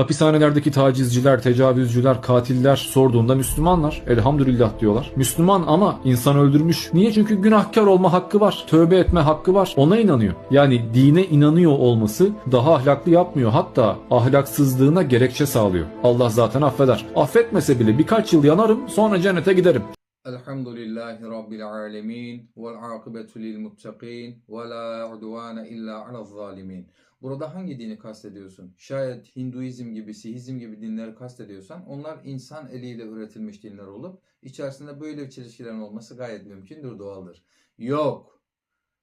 Hapishanelerdeki tacizciler, tecavüzcüler, katiller sorduğunda Müslümanlar. Elhamdülillah diyorlar. Müslüman ama insan öldürmüş. Niye? Çünkü günahkar olma hakkı var. Tövbe etme hakkı var. Ona inanıyor. Yani dine inanıyor olması daha ahlaklı yapmıyor. Hatta ahlaksızlığına gerekçe sağlıyor. Allah zaten affeder. Affetmese bile birkaç yıl yanarım sonra cennete giderim. Elhamdülillahi Rabbil alemin vel akibetu lil muttaqin ve la udvane illa alel zalimin. Burada hangi dini kastediyorsun? Şayet Hinduizm gibi, Sihizm gibi dinleri kastediyorsan onlar insan eliyle üretilmiş dinler olup içerisinde böyle çelişkilerin olması gayet mümkündür, doğaldır. Yok.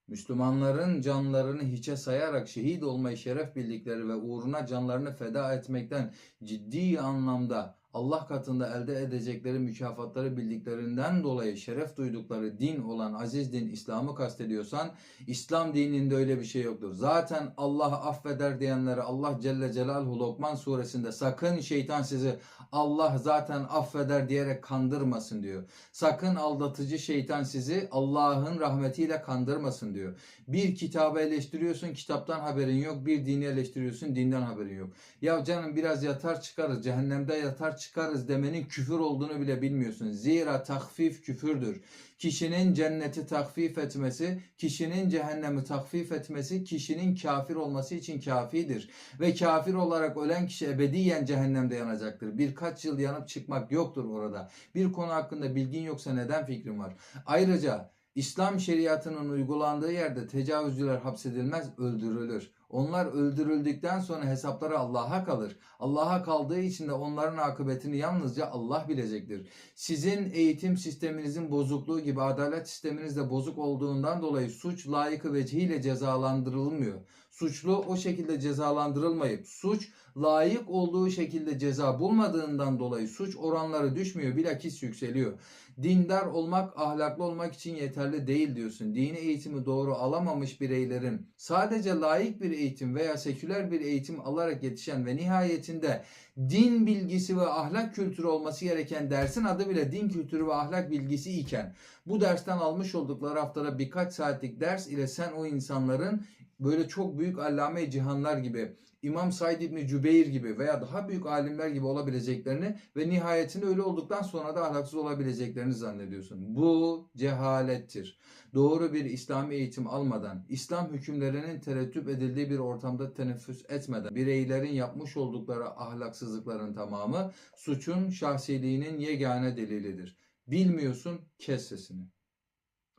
Müslümanların canlarını hiçe sayarak şehit olmayı şeref bildikleri ve uğruna canlarını feda etmekten ciddi anlamda Allah katında elde edecekleri mükafatları bildiklerinden dolayı şeref duydukları din olan aziz din İslam'ı kastediyorsan İslam dininde öyle bir şey yoktur. Zaten Allah affeder diyenlere Allah Celle Celaluhu Lokman suresinde sakın şeytan sizi Allah zaten affeder diyerek kandırmasın diyor. Sakın aldatıcı şeytan sizi Allah'ın rahmetiyle kandırmasın diyor. Bir kitabı eleştiriyorsun kitaptan haberin yok. Bir dini eleştiriyorsun dinden haberin yok. Ya canım biraz yatar çıkarız cehennemde yatar çıkarız demenin küfür olduğunu bile bilmiyorsun. Zira takfif küfürdür. Kişinin cenneti takfif etmesi, kişinin cehennemi takfif etmesi, kişinin kafir olması için kafidir. Ve kafir olarak ölen kişi ebediyen cehennemde yanacaktır. Birkaç yıl yanıp çıkmak yoktur orada. Bir konu hakkında bilgin yoksa neden fikrin var? Ayrıca İslam şeriatının uygulandığı yerde tecavüzcüler hapsedilmez, öldürülür. Onlar öldürüldükten sonra hesapları Allah'a kalır. Allah'a kaldığı için de onların akıbetini yalnızca Allah bilecektir. Sizin eğitim sisteminizin bozukluğu gibi adalet sisteminiz de bozuk olduğundan dolayı suç layıkı vecihiyle cezalandırılmıyor. Suçlu o şekilde cezalandırılmayıp suç layık olduğu şekilde ceza bulmadığından dolayı suç oranları düşmüyor bilakis yükseliyor. Dindar olmak ahlaklı olmak için yeterli değil diyorsun. Dini eğitimi doğru alamamış bireylerin sadece layık bir eğitim veya seküler bir eğitim alarak yetişen ve nihayetinde din bilgisi ve ahlak kültürü olması gereken dersin adı bile din kültürü ve ahlak bilgisi iken bu dersten almış oldukları haftada birkaç saatlik ders ile sen o insanların böyle çok büyük allame cihanlar gibi İmam Said İbni Cübeyr gibi veya daha büyük alimler gibi olabileceklerini ve nihayetinde öyle olduktan sonra da ahlaksız olabileceklerini zannediyorsun. Bu cehalettir. Doğru bir İslami eğitim almadan, İslam hükümlerinin terettüp edildiği bir ortamda teneffüs etmeden, bireylerin yapmış oldukları ahlaksızlıkların tamamı suçun şahsiliğinin yegane delilidir. Bilmiyorsun, kes sesini.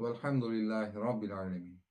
Velhamdülillahi Rabbil Alemin.